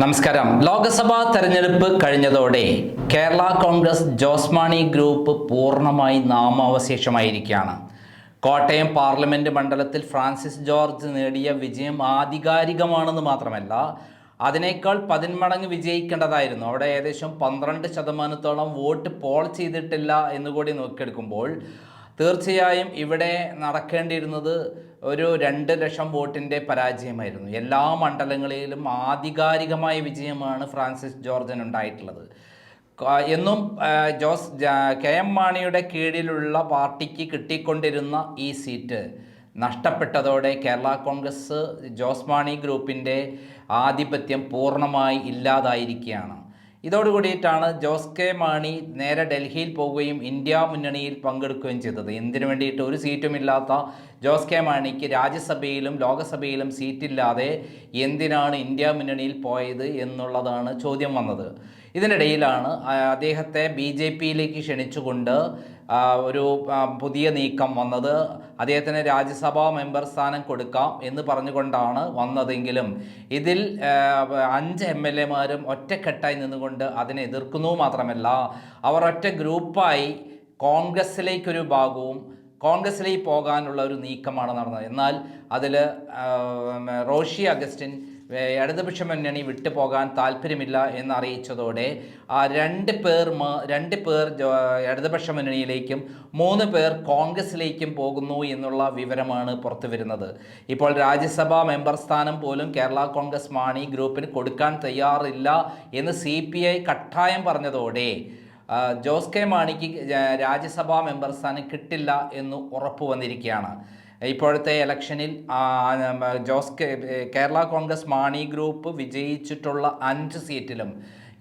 നമസ്കാരം. ലോക്സഭാ തെരഞ്ഞെടുപ്പ് കഴിഞ്ഞതോടെ കേരള കോൺഗ്രസ് ജോസ്മാണി ഗ്രൂപ്പ് പൂർണമായി നാമാവശേഷമായിരിക്കുകയാണ്. കോട്ടയം പാർലമെന്റ് മണ്ഡലത്തിൽ ഫ്രാൻസിസ് ജോർജ് നേടിയ വിജയം ആധികാരികമാണെന്ന് മാത്രമല്ല അതിനേക്കാൾ പതിന്മടങ്ങ് വിജയിക്കേണ്ടതായിരുന്നു. അവിടെ ഏകദേശം പന്ത്രണ്ട് ശതമാനത്തോളം വോട്ട് പോൾ ചെയ്തിട്ടില്ല എന്നുകൂടി നോക്കിയെടുക്കുമ്പോൾ തീർച്ചയായും ഇവിടെ നടക്കേണ്ടിയിരുന്നത് ഒരു രണ്ട് ലക്ഷം വോട്ടിന്റെ പരാജയമായിരുന്നു. എല്ലാ മണ്ഡലങ്ങളിലും ആധികാരികമായ വിജയമാണ് ഫ്രാൻസിസ് ജോർജൻ ഉണ്ടായിട്ടുള്ളത്. എന്നും ജോസ് കെ എം മാണിയുടെ കീഴിലുള്ള പാർട്ടിക്ക് കിട്ടിക്കൊണ്ടിരുന്ന ഈ സീറ്റ് നഷ്ടപ്പെട്ടതോടെ കേരള കോൺഗ്രസ് ജോസ് മാണി ഗ്രൂപ്പിന്റെ ആധിപത്യം പൂർണമായി ഇല്ലാതായിരിക്കുകയാണ്. ഇതോടുകൂടിയിട്ടാണ് ജോസ് കെ മാണി നേരെ ഡൽഹിയിൽ പോവുകയും ഇന്ത്യ മുന്നണിയിൽ പങ്കെടുക്കുകയും ചെയ്തത്. എന്തിനു വേണ്ടിയിട്ട് ഒരു സീറ്റുമില്ലാത്ത ജോസ് കെ മാണിക്ക് രാജ്യസഭയിലും ലോകസഭയിലും സീറ്റില്ലാതെ എന്തിനാണ് ഇന്ത്യ മുന്നണിയിൽ പോയത് എന്നുള്ളതാണ് ചോദ്യം വന്നത്. ഇതിനിടയിലാണ് അദ്ദേഹത്തെ ബി ജെ പിയിലേക്ക് ക്ഷണിച്ചുകൊണ്ട് ഒരു പുതിയ നീക്കം വന്നത്. അദ്ദേഹത്തിന് രാജ്യസഭാ മെമ്പർ സ്ഥാനം കൊടുക്കാം എന്ന് പറഞ്ഞുകൊണ്ടാണ് വന്നതെങ്കിലും ഇതിൽ അഞ്ച് എം എൽ എമാരും ഒറ്റക്കെട്ടായി നിന്നുകൊണ്ട് അതിനെ എതിർക്കുന്നു മാത്രമല്ല അവർ ഒറ്റ ഗ്രൂപ്പായി കോൺഗ്രസിലേക്കൊരു ഭാഗവും കോൺഗ്രസിലേക്ക് പോകാനുള്ള ഒരു നീക്കമാണ് നടന്നത്. എന്നാൽ അതിൽ റോഷി അഗസ്റ്റിൻ ഇടതുപക്ഷ മുന്നണി വിട്ടു പോകാൻ താല്പര്യമില്ല എന്ന് അറിയിച്ചതോടെ ആ രണ്ട് പേർ രണ്ട് പേർ ഇടതുപക്ഷ മുന്നണിയിലേക്കും മൂന്ന് പേർ കോൺഗ്രസിലേക്കും പോകുന്നു എന്നുള്ള വിവരമാണ് പുറത്തു വരുന്നത് ഇപ്പോൾ രാജ്യസഭാ മെമ്പർ സ്ഥാനം പോലും കേരള കോൺഗ്രസ് മാണി ഗ്രൂപ്പിന് കൊടുക്കാൻ തയ്യാറില്ല എന്ന് സി പി ഐ കട്ടായം പറഞ്ഞതോടെ ജോസ് കെ മാണിക്ക് രാജ്യസഭാ മെമ്പർ സ്ഥാനം കിട്ടില്ല എന്ന് ഉറപ്പു വന്നിരിക്കുകയാണ് ഇപ്പോഴത്തെ ഇലക്ഷനിൽ ജോസ് കേരള കോൺഗ്രസ് മാണി ഗ്രൂപ്പ് വിജയിച്ചിട്ടുള്ള അഞ്ച് സീറ്റിലും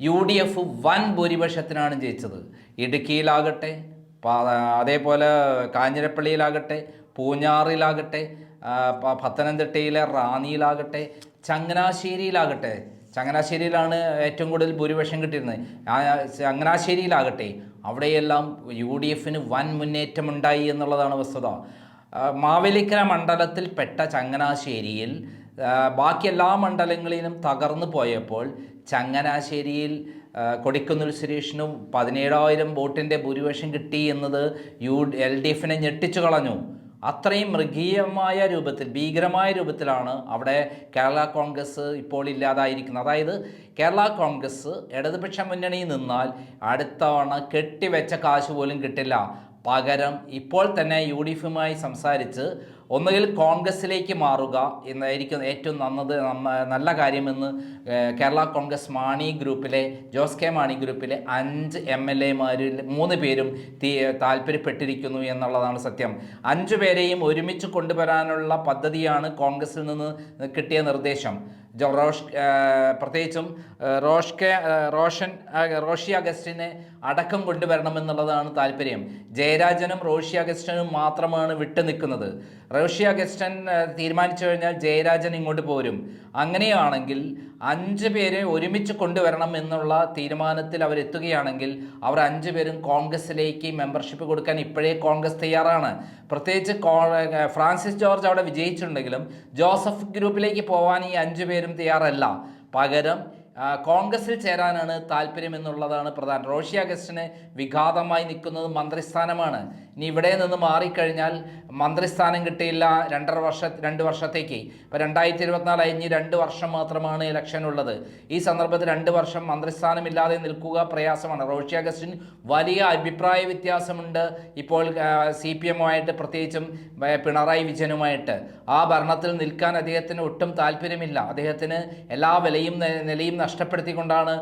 യു ഡി എഫ് വൻ ഭൂരിപക്ഷത്തിനാണ് ജയിച്ചത്. ഇടുക്കിയിലാകട്ടെ അതേപോലെ കാഞ്ഞിരപ്പള്ളിയിലാകട്ടെ പൂഞ്ഞാറിലാകട്ടെ പത്തനംതിട്ടയിലെ റാന്നിയിലാകട്ടെ ചങ്ങനാശ്ശേരിയിലാകട്ടെ ചങ്ങനാശ്ശേരിയിലാണ് ഏറ്റവും കൂടുതൽ ഭൂരിപക്ഷം കിട്ടിയിരുന്നത്. ചങ്ങനാശ്ശേരിയിലാകട്ടെ അവിടെയെല്ലാം യു ഡി എഫിന് വൻ മുന്നേറ്റമുണ്ടായി എന്നുള്ളതാണ് വസ്തുത. മാവേലിക്കര മണ്ഡലത്തിൽ പെട്ട ചങ്ങനാശ്ശേരിയിൽ ബാക്കി എല്ലാ മണ്ഡലങ്ങളിലും തകർന്നു പോയപ്പോൾ ചങ്ങനാശ്ശേരിയിൽ കൊടിക്കുന്നിൽ സുരേഷിനും പതിനേഴായിരം വോട്ടിന്റെ ഭൂരിപക്ഷം കിട്ടി എന്നത് യു എൽ ഡി എഫിനെ ഞെട്ടിച്ചു കളഞ്ഞു. അത്രയും മൃഗീയമായ രൂപത്തിൽ ഭീകരമായ രൂപത്തിലാണ് അവിടെ കേരള കോൺഗ്രസ് ഇപ്പോൾ ഇല്ലാതായിരിക്കുന്നത്. അതായത് കേരള കോൺഗ്രസ് ഇടതുപക്ഷ മുന്നണിയിൽ നിന്നാൽ അടുത്തവണ കെട്ടിവെച്ച കാശ് പോലും കിട്ടില്ല. പകരം ഇപ്പോൾ തന്നെ യു ഡി എഫുമായി സംസാരിച്ച് ഒന്നുകിൽ കോൺഗ്രസിലേക്ക് മാറുക എന്നായിരിക്കും ഏറ്റവും നന്നത് നല്ല കാര്യമെന്ന് കേരള കോൺഗ്രസ് മാണി ഗ്രൂപ്പിലെ ജോസ് കെ മാണി ഗ്രൂപ്പിലെ അഞ്ച് എം എൽ എമാരിൽ മൂന്ന് പേരും തീ താല്പര്യപ്പെട്ടിരിക്കുന്നു എന്നുള്ളതാണ് സത്യം. അഞ്ചു പേരെയും ഒരുമിച്ച് കൊണ്ടുവരാനുള്ള പദ്ധതിയാണ് കോൺഗ്രസിൽ നിന്ന് കിട്ടിയ നിർദ്ദേശം. റോഷ് പ്രത്യേകിച്ചും ഏഹ്, റോഷ് കെ ഏഹ്, റോഷൻ റോഷി അഗസ്റ്റിനെ അടക്കം കൊണ്ടുവരണമെന്നുള്ളതാണ് താല്പര്യം. ജയരാജനും റോഷി അഗസ്റ്റനും മാത്രമാണ് വിട്ടു നിൽക്കുന്നത്. റോഷി അഗസ്റ്റൻ തീരുമാനിച്ചു കഴിഞ്ഞാൽ ജയരാജൻ ഇങ്ങോട്ട് പോരും. അങ്ങനെയാണെങ്കിൽ അഞ്ച് പേരെ ഒരുമിച്ച് കൊണ്ടുവരണം എന്നുള്ള തീരുമാനത്തിൽ അവരെത്തുകയാണെങ്കിൽ അവർ അഞ്ച് പേരും കോൺഗ്രസിലേക്ക് മെമ്പർഷിപ്പ് കൊടുക്കാൻ ഇപ്പോഴേ കോൺഗ്രസ് തയ്യാറാണ്. പ്രത്യേകിച്ച് ഫ്രാൻസിസ് ജോർജ് അവിടെ വിജയിച്ചിട്ടുണ്ടെങ്കിലും ജോസഫ് ഗ്രൂപ്പിലേക്ക് പോകാൻ ഈ അഞ്ച് പേരും തയ്യാറല്ല. പകരം കോൺഗ്രസിൽ ചേരാനാണ് താല്പര്യം എന്നുള്ളതാണ് പ്രധാനം. റോഷി അഗസ്റ്റിന് വിഘാതമായി നിൽക്കുന്നത് മന്ത്രിസ്ഥാനമാണ്. ഇനി ഇവിടെ നിന്ന് മാറിക്കഴിഞ്ഞാൽ മന്ത്രിസ്ഥാനം കിട്ടിയില്ല രണ്ടര വർഷ രണ്ട് വർഷത്തേക്ക്. ഇപ്പോൾ രണ്ടായിരത്തി ഇരുപത്തിനാല് കഴിഞ്ഞ് രണ്ട് വർഷം മാത്രമാണ് ഇലക്ഷൻ ഉള്ളത്. ഈ സന്ദർഭത്തിൽ രണ്ട് വർഷം മന്ത്രിസ്ഥാനമില്ലാതെ നിൽക്കുക പ്രയാസമാണ്. റോഷി അഗസ്റ്റിൻ വലിയ അഭിപ്രായ വ്യത്യാസമുണ്ട്. ഇപ്പോൾ സി പി എമ്മുമായിട്ട് പ്രത്യേകിച്ചും പിണറായി വിജയനുമായിട്ട്. ആ ഭരണത്തിൽ നിൽക്കാൻ അദ്ദേഹത്തിന് ഒട്ടും താല്പര്യമില്ല. അദ്ദേഹത്തിന് എല്ലാ വിലയും നിലയും നഷ്ടപ്പെടുത്തിക്കൊണ്ടാണ്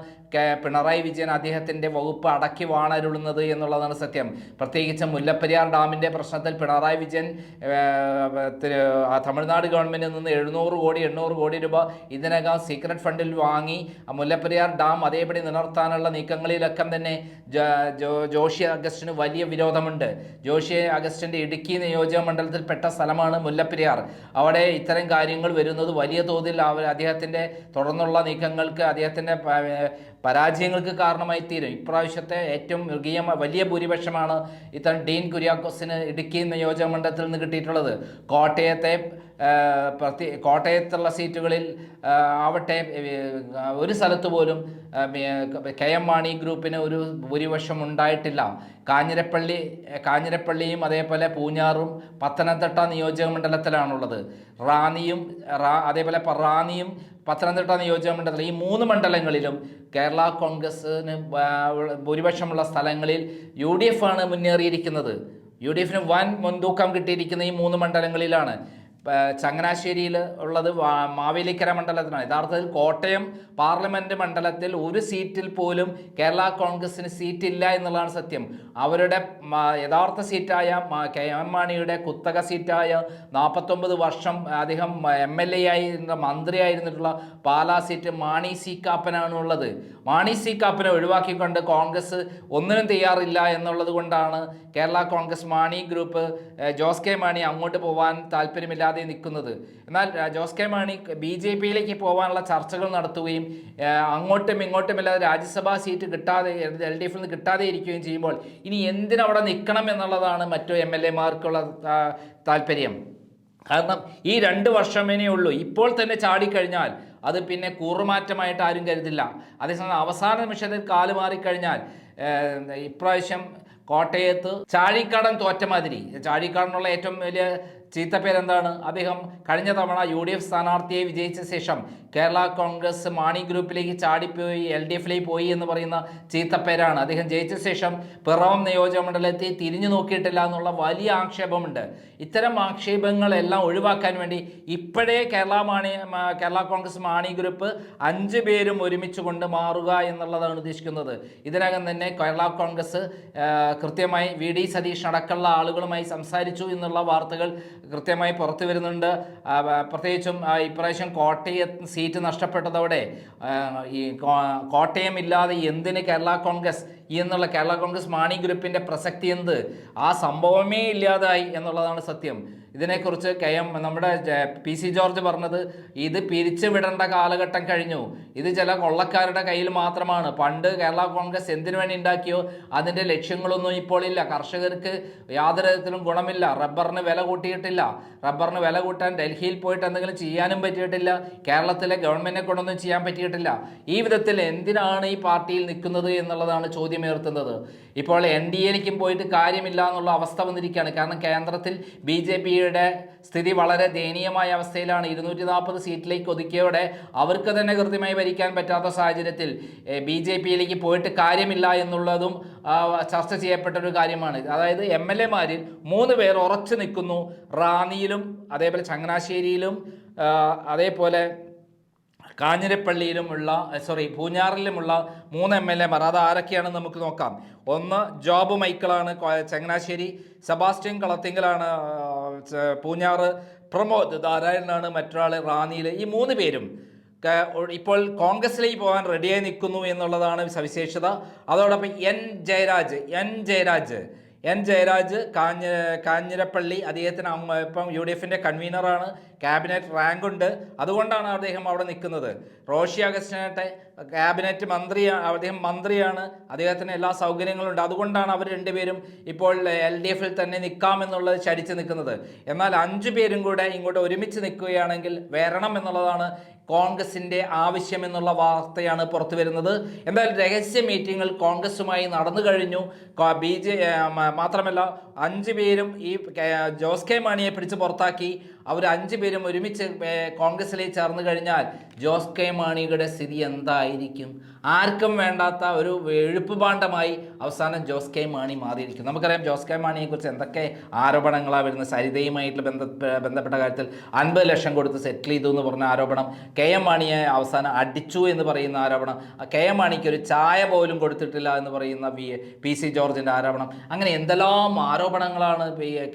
പിണറായി വിജയൻ അദ്ദേഹത്തിന്റെ വകുപ്പ് അടക്കി വാണരുളുന്നത് എന്നുള്ളതാണ് സത്യം. പ്രത്യേകിച്ച് മുല്ലപ്പെരിയാർ ഡാമിന്റെ പ്രശ്നത്തിൽ പിണറായി വിജയൻ തമിഴ്നാട് ഗവൺമെന്റിൽ നിന്ന് എഴുന്നൂറ് കോടി എണ്ണൂറ് കോടി രൂപ ഇതിനകം സീക്രട്ട് ഫണ്ടിൽ വാങ്ങി. മുല്ലപ്പെരിയാർ ഡാം അതേപടി നിലനിർത്താനുള്ള നീക്കങ്ങളിലൊക്കെ തന്നെ ജോഷി അഗസ്റ്റിന് വലിയ വിരോധമുണ്ട്. ജോഷി അഗസ്റ്റിന്റെ ഇടുക്കി നിയോജക മണ്ഡലത്തിൽപ്പെട്ട സ്ഥലമാണ് മുല്ലപ്പെരിയാർ. അവിടെ ഇത്തരം കാര്യങ്ങൾ വരുന്നത് വലിയ തോതിൽ അദ്ദേഹത്തിന്റെ തുടർന്നുള്ള നീക്കങ്ങൾക്ക് അദ്ദേഹത്തിന്റെ പരാജയങ്ങൾക്ക് കാരണമായി തീരും. ഇപ്രാവശ്യത്തെ ഏറ്റവും മൃഗീയ വലിയ ഭൂരിപക്ഷമാണ് ഇത്തരം ഡീൻ കുര്യാക്കോസിന് ഇടുക്കി നിയോജക മണ്ഡലത്തിൽ നിന്ന് കിട്ടിയിട്ടുള്ളത്. കോട്ടയത്തെ പ്രത്യേക കോട്ടയത്തുള്ള സീറ്റുകളിൽ ആവട്ടെ ഒരു സ്ഥലത്ത് പോലും കെ എം മാണി ഗ്രൂപ്പിന് ഒരു ഭൂരിപക്ഷം ഉണ്ടായിട്ടില്ല. കാഞ്ഞിരപ്പള്ളി കാഞ്ഞിരപ്പള്ളിയും അതേപോലെ പൂഞ്ഞാറും പത്തനംതിട്ട നിയോജക മണ്ഡലത്തിലാണുള്ളത്. റാന്നിയും റാ അതേപോലെ റാന്നിയും പത്തനംതിട്ട നിയോജക മണ്ഡലത്തിൽ ഈ മൂന്ന് മണ്ഡലങ്ങളിലും കേരള കോൺഗ്രസ്സിന് ഭൂരിപക്ഷമുള്ള സ്ഥലങ്ങളിൽ യു ഡി എഫ് ആണ് മുന്നേറിയിരിക്കുന്നത്. യു ഡി എഫിന് വൻ മുൻതൂക്കം കിട്ടിയിരിക്കുന്ന ഈ മൂന്ന് മണ്ഡലങ്ങളിലാണ്. ചങ്ങനാശ്ശേരിയിൽ ഉള്ളത് മാവേലിക്കര മണ്ഡലത്തിലാണ് യഥാർത്ഥത്തിൽ കോട്ടയം പാർലമെന്റ് മണ്ഡലത്തിൽ ഒരു സീറ്റിൽ പോലും കേരള കോൺഗ്രസിന് സീറ്റില്ല എന്നുള്ളതാണ് സത്യം. അവരുടെ യഥാർത്ഥ സീറ്റായ കെ എം മാണിയുടെ കുത്തക സീറ്റായ നാൽപ്പത്തൊമ്പത് വർഷം അദ്ദേഹം എം എൽ എ ആയിരുന്ന മന്ത്രിയായിരുന്നിട്ടുള്ള പാലാ സീറ്റ് മാണി സി കാപ്പനാണ് ഉള്ളത്. മാണി സി കാപ്പനെ ഒഴിവാക്കിക്കൊണ്ട് കോൺഗ്രസ് ഒന്നിനും തയ്യാറില്ല എന്നുള്ളത് കൊണ്ടാണ് കേരള കോൺഗ്രസ് മാണി ഗ്രൂപ്പ് ജോസ് കെ മാണി അങ്ങോട്ട് പോകാൻ താല്പര്യമില്ലാതെ നിൽക്കുന്നത്. എന്നാൽ Jose K Mani B J പിയിലേക്ക് പോകാനുള്ള ചർച്ചകൾ നടത്തുകയും അങ്ങോട്ടും അങ്ങോട്ടും ഇങ്ങോട്ടുമില്ലാതെ രാജ്യസഭാ സീറ്റ് കിട്ടാതെ എൽ ഡി എഫിൽ നിന്ന് കിട്ടാതെ ഇരിക്കുകയും ചെയ്യുമ്പോൾ ഇനി എന്തിനവിടെ നിൽക്കണം എന്നുള്ളതാണ് മറ്റു എം എൽ എമാർക്കുള്ള താല്പര്യം. കാരണം ഈ രണ്ട് വർഷമേ ഉള്ളൂ. ഇപ്പോൾ തന്നെ ചാടിക്കഴിഞ്ഞാൽ അത് പിന്നെ കൂറുമാറ്റമായിട്ട് ആരും കരുതില്ല. അതേസമയം അവസാന നിമിഷത്തിൽ കാൽ മാറിക്കഴിഞ്ഞാൽ ഇപ്രാവശ്യം കോട്ടയത്ത് ചാഴിക്കാടൻ തോറ്റ മാതിരി ചാഴിക്കാടനുള്ള ഏറ്റവും വലിയ ചീത്തപ്പേരെന്താണ് അദ്ദേഹം കഴിഞ്ഞ തവണ യു ഡി എഫ് സ്ഥാനാർത്ഥിയെ വിജയിച്ച ശേഷം കേരള കോൺഗ്രസ് മാണി ഗ്രൂപ്പിലേക്ക് ചാടിപ്പോയി എൽ ഡി എഫിലേക്ക് പോയി എന്ന് പറയുന്ന ചീത്തപ്പേരാണ് അദ്ദേഹം ജയിച്ച ശേഷം പിറവം നിയോജക മണ്ഡലത്തെ തിരിഞ്ഞു നോക്കിയിട്ടില്ല എന്നുള്ള വലിയ ആക്ഷേപമുണ്ട്. ഇത്തരം ആക്ഷേപങ്ങളെല്ലാം ഒഴിവാക്കാൻ വേണ്ടി ഇപ്പോഴേ കേരള മാണി കേരള കോൺഗ്രസ് മാണി ഗ്രൂപ്പ് അഞ്ച് പേരും ഒരുമിച്ച് കൊണ്ട് മാറുക എന്നുള്ളതാണ് ഉദ്ദേശിക്കുന്നത്. ഇതിനകം തന്നെ കേരള കോൺഗ്രസ് കൃത്യമായി വി ഡി സതീഷ് അടക്കമുള്ള ആളുകളുമായി സംസാരിച്ചു എന്നുള്ള വാർത്തകൾ കൃത്യമായി പുറത്തു വരുന്നുണ്ട്. പ്രത്യേകിച്ചും ഇപ്രാവശ്യം ഇപ്രാവശ്യം കോട്ടയം സീറ്റ് നഷ്ടപ്പെട്ടതോടെ ഈ കോട്ടയമില്ലാതെ എന്തിന് കേരള കോൺഗ്രസ് എന്നുള്ള കേരള കോൺഗ്രസ് മാണി ഗ്രൂപ്പിന്റെ പ്രസക്തി എന്ത്? ആ സംഭവമേ ഇല്ലാതായി എന്നുള്ളതാണ് സത്യം. ഇതിനെക്കുറിച്ച് കെ എം നമ്മുടെ പി സി ജോർജ് പറഞ്ഞത് ഇത് പിരിച്ചു വിടേണ്ട കാലഘട്ടം കഴിഞ്ഞു. ഇത് ചില കൊള്ളക്കാരുടെ കയ്യിൽ മാത്രമാണ്. പണ്ട് കേരള കോൺഗ്രസ് എന്തിനു വേണ്ടി ഉണ്ടാക്കിയോ? അതിന്റെ ലക്ഷ്യങ്ങളൊന്നും ഇപ്പോൾ ഇല്ല. കർഷകർക്ക് യാതൊരു വിധത്തിലും ഗുണമില്ല. റബ്ബറിന് വില കൂട്ടിയിട്ടില്ല. റബ്ബറിന് വില കൂട്ടാൻ ഡൽഹിയിൽ പോയിട്ട് എന്തെങ്കിലും ചെയ്യാനും പറ്റിയിട്ടില്ല. കേരളത്തിലെ ഗവൺമെന്റിനെ കൊണ്ടൊന്നും ചെയ്യാൻ പറ്റിയിട്ടില്ല. ഈ വിധത്തിൽ എന്തിനാണ് ഈ പാർട്ടിയിൽ നിൽക്കുന്നത് എന്നുള്ളതാണ് ചോദ്യമുയർത്തുന്നത് ഇപ്പോൾ എൻ ഡി എയിലേക്കും പോയിട്ട് കാര്യമില്ല എന്നുള്ള അവസ്ഥ വന്നിരിക്കുകയാണ്. കാരണം കേന്ദ്രത്തിൽ ബി ജെ പിയുടെ സ്ഥിതി വളരെ ദയനീയമായ അവസ്ഥയിലാണ്. ഇരുന്നൂറ്റി നാൽപ്പത് സീറ്റിലേക്ക് ഒതുക്കിയോടെ അവർക്ക് തന്നെ കൃത്യമായി ഭരിക്കാൻ പറ്റാത്ത സാഹചര്യത്തിൽ ബി ജെ പിയിലേക്ക് പോയിട്ട് കാര്യമില്ല എന്നുള്ളതും ചർച്ച ചെയ്യപ്പെട്ട ഒരു കാര്യമാണ്. അതായത് എം എൽ എമാരിൽ മൂന്ന് പേർ ഉറച്ചു നിൽക്കുന്നു. റാന്നിയിലും അതേപോലെ ചങ്ങനാശ്ശേരിയിലും അതേപോലെ കാഞ്ഞിരപ്പള്ളിയിലുമുള്ള സോറി പൂഞ്ഞാറിലുമുള്ള മൂന്ന് എം എൽ എമാർ അത് ആരൊക്കെയാണെന്ന് നമുക്ക് നോക്കാം. ഒന്ന് ജോബ് മൈക്കിളാണ് ചങ്ങനാശ്ശേരി. സെബാസ്റ്റ്യൻ കളത്തിങ്കലാണ് പൂഞ്ഞാറ്. പ്രമോദ് നാരായണനാണ് മറ്റൊരാൾ റാന്നിയിൽ ഈ മൂന്ന് പേരും ഇപ്പോൾ കോൺഗ്രസിലേക്ക് പോകാൻ റെഡിയായി നിൽക്കുന്നു എന്നുള്ളതാണ് സവിശേഷത. അതോടൊപ്പം N Jayaraj N Jayaraj N Jayaraj കാഞ്ഞ Kanjirappally. അദ്ദേഹത്തിന് ഇപ്പം യു ഡി എഫിന്റെ കൺവീനറാണ്. ക്യാബിനറ്റ് റാങ്ക് ഉണ്ട് അതുകൊണ്ടാണ് അദ്ദേഹം അവിടെ നിൽക്കുന്നത്. റോഷി അഗസ്റ്റിനായിട്ട് ക്യാബിനറ്റ് മന്ത്രി അദ്ദേഹം മന്ത്രിയാണ്. അദ്ദേഹത്തിന് എല്ലാ സൗകര്യങ്ങളും ഉണ്ട് അതുകൊണ്ടാണ് അവർ രണ്ടുപേരും ഇപ്പോൾ എൽ ഡി എഫിൽ തന്നെ നിൽക്കാമെന്നുള്ളത് ചരിച്ച് നിൽക്കുന്നത്. എന്നാൽ അഞ്ചു പേരും കൂടെ ഇങ്ങോട്ട് ഒരുമിച്ച് നിൽക്കുകയാണെങ്കിൽ വരണം എന്നുള്ളതാണ് കോൺഗ്രസിന്റെ ആവശ്യമെന്നുള്ള വാർത്തയാണ് പുറത്തു വരുന്നത്. എന്തായാലും രഹസ്യ മീറ്റിംഗുകൾ കോൺഗ്രസുമായി നടന്നു കഴിഞ്ഞു. ബി ജെ മാത്രമല്ല അഞ്ച് പേരും ഈ ജോസ് കെ മാണിയെ പിടിച്ച് പുറത്താക്കി. അവർ അഞ്ച് പേരും ഒരുമിച്ച് കോൺഗ്രസിലേക്ക് ചേർന്ന് കഴിഞ്ഞാൽ ജോസ് കെ മാണിയുടെ സ്ഥിതി എന്തായിരിക്കും? ആർക്കും വേണ്ടാത്ത ഒരു എഴുപ്പ് ഭാണ്ഡമായി അവസാനം ജോസ് കെ മാണി മാറിയിരിക്കും നമുക്കറിയാം ജോസ് കെ മാണിയെക്കുറിച്ച് എന്തൊക്കെ ആരോപണങ്ങളാണ് വരുന്നത്? സരിതയുമായിട്ടുള്ള ബന്ധ ബന്ധപ്പെട്ട കാര്യത്തിൽ അൻപത് ലക്ഷം കൊടുത്ത് സെറ്റിൽ ചെയ്തു എന്ന് പറഞ്ഞ ആരോപണം കെ എം മാണിയെ അവസാനം അടിച്ചു എന്ന് പറയുന്ന ആരോപണം കെ എം മാണിക്ക് ഒരു ചായ പോലും കൊടുത്തിട്ടില്ല എന്ന് പറയുന്ന പി സി ജോർജിന്റെ ആരോപണം. അങ്ങനെ എന്തെല്ലാം ആരോപണങ്ങളാണ്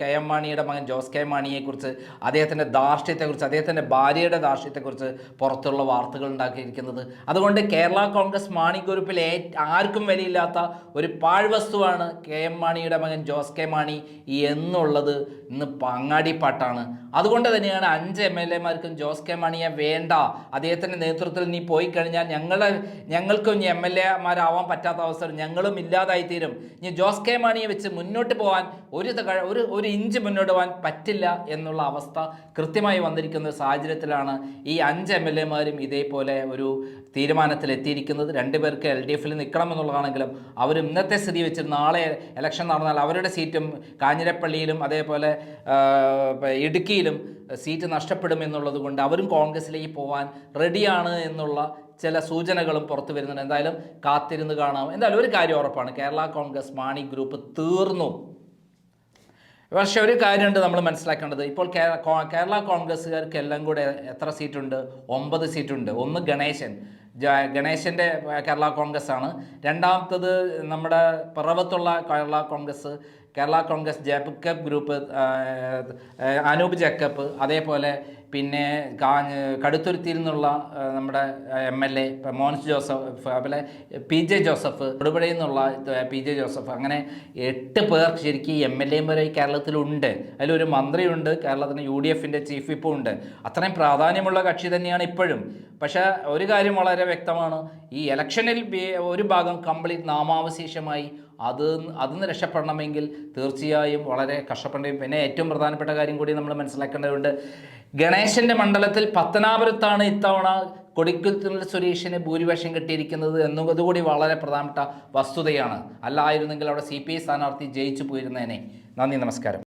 കെ എം മാണിയുടെ മകൻ ജോസ് കെ മാണിയെക്കുറിച്ച് അദ്ദേഹത്തിന്റെ ധാർഷ്ട്യത്തെക്കുറിച്ച് അദ്ദേഹത്തിന്റെ ഭാര്യയുടെ ധാർഷ്ട്യത്തെക്കുറിച്ച് പുറത്തുള്ള വാർത്തകൾ ഉണ്ടാക്കിയിരിക്കുന്നത്. അതുകൊണ്ട് കേരള കോൺഗ്രസ് മാണി ഗ്രൂപ്പിൽ ആർക്കും വിലയില്ലാത്ത ഒരു പാഴ്വസ്തുവാണ് കെ എം മാണിയുടെ മകൻ ജോസ് കെ മാണി എന്നുള്ളത് ഇന്ന് പങ്ങാടി പാട്ടാണ് അതുകൊണ്ട് തന്നെയാണ് അഞ്ച് എം എൽ എമാർക്കും ജോസ് കെ മാണിയെ വേണ്ട. അദ്ദേഹത്തിന്റെ നേതൃത്വത്തിൽ നീ പോയി കഴിഞ്ഞാൽ ഞങ്ങളെ ഞങ്ങൾക്കും ഇനി എം എൽ എമാരാവാൻ പറ്റാത്ത അവസരം ഞങ്ങളും ഇല്ലാതായിത്തീരും. ഇനി ജോസ് കെ മാണിയെ വെച്ച് മുന്നോട്ട് പോകാൻ ഒരു ഒരു ഒരു ഇഞ്ച് മുന്നോട്ട് പോകാൻ പറ്റില്ല എന്നുള്ള അവസ്ഥ കൃത്യമായി വന്നിരിക്കുന്ന സാഹചര്യത്തിലാണ് ഈ അഞ്ച് എം എൽ എമാരും ഇതേപോലെ ഒരു തീരുമാനത്തിൽ എത്തിയിരിക്കുന്നത് രണ്ടുപേർക്ക് എൽ ഡി എഫിൽ നിൽക്കണമെന്നുള്ളതാണെങ്കിലും അവർ ഇന്നത്തെ സ്ഥിതി വെച്ച് നാളെ ഇലക്ഷൻ നടന്നാൽ അവരുടെ സീറ്റും കാഞ്ഞിരപ്പള്ളിയിലും അതേപോലെ ഇടുക്കിയിലും സീറ്റ് നഷ്ടപ്പെടും എന്നുള്ളത് കൊണ്ട് അവരും കോൺഗ്രസിലേക്ക് പോകാൻ റെഡിയാണ് എന്നുള്ള ചില സൂചനകളും പുറത്തു വരുന്നുണ്ട്. എന്തായാലും കാത്തിരുന്ന് കാണാം. എന്തായാലും ഒരു കാര്യം ഉറപ്പാണ്. കേരള കോൺഗ്രസ് മാണി ഗ്രൂപ്പ് തീർന്നു. പക്ഷെ ഒരു കാര്യമുണ്ട് നമ്മൾ മനസ്സിലാക്കേണ്ടത്. ഇപ്പോൾ കേരള കോൺഗ്രസ്സുകാർക്ക് എല്ലാം കൂടെ എത്ര സീറ്റുണ്ട്? ഒമ്പത് സീറ്റുണ്ട്. ഒന്ന് ഗണേശൻ. ഗണേശന്റെ കേരള കോൺഗ്രസ് ആണ് രണ്ടാമത്തത് നമ്മുടെ പിറവത്തുള്ള Kerala Congress Kerala Congress Jacob group Anoop Jacob അതേപോലെ പിന്നെ കടുത്തുരുത്തിയിൽ നിന്നുള്ള നമ്മുടെ M L A Mons Joseph അതുപോലെ പി ജെ ജോസഫ് തൊടുപുഴയിൽ നിന്നുള്ള പി ജെ ജോസഫ് അങ്ങനെ എട്ട് പേർ ശരിക്കും എം എൽ എമാരെ കേരളത്തിലുണ്ട്. അതിലൊരു മന്ത്രിയുണ്ട് കേരളത്തിന് യു ഡി എഫിന്റെ ചീഫ് വിപ്പും ഉണ്ട്. അത്രയും പ്രാധാന്യമുള്ള കക്ഷി തന്നെയാണ് ഇപ്പോഴും. പക്ഷേ ഒരു കാര്യം വളരെ വ്യക്തമാണ്. ഈ ഇലക്ഷനിൽ ഒരു ഭാഗം കംപ്ലീറ്റ് നാമാവശേഷമായി അത് അതിൽ നിന്ന് രക്ഷപ്പെടണമെങ്കിൽ തീർച്ചയായും വളരെ കഷ്ടപ്പെടേണ്ടി പിന്നെ ഏറ്റവും പ്രധാനപ്പെട്ട കാര്യം കൂടി നമ്മൾ മനസ്സിലാക്കേണ്ടതുണ്ട്. ഗണേശന്റെ മണ്ഡലത്തിൽ പത്തനാപുരത്താണ് ഇത്തവണ കൊടിക്കുത്തിൽ സുരേഷിന് ഭൂരിപക്ഷം കിട്ടിയിരിക്കുന്നത് എന്നതുകൂടി വളരെ പ്രധാനപ്പെട്ട വസ്തുതയാണ്. അല്ലായിരുന്നെങ്കിൽ അവിടെ സി പി ഐ സ്ഥാനാർത്ഥി ജയിച്ചു പോയിരുന്നേനെ. നന്ദി നമസ്കാരം.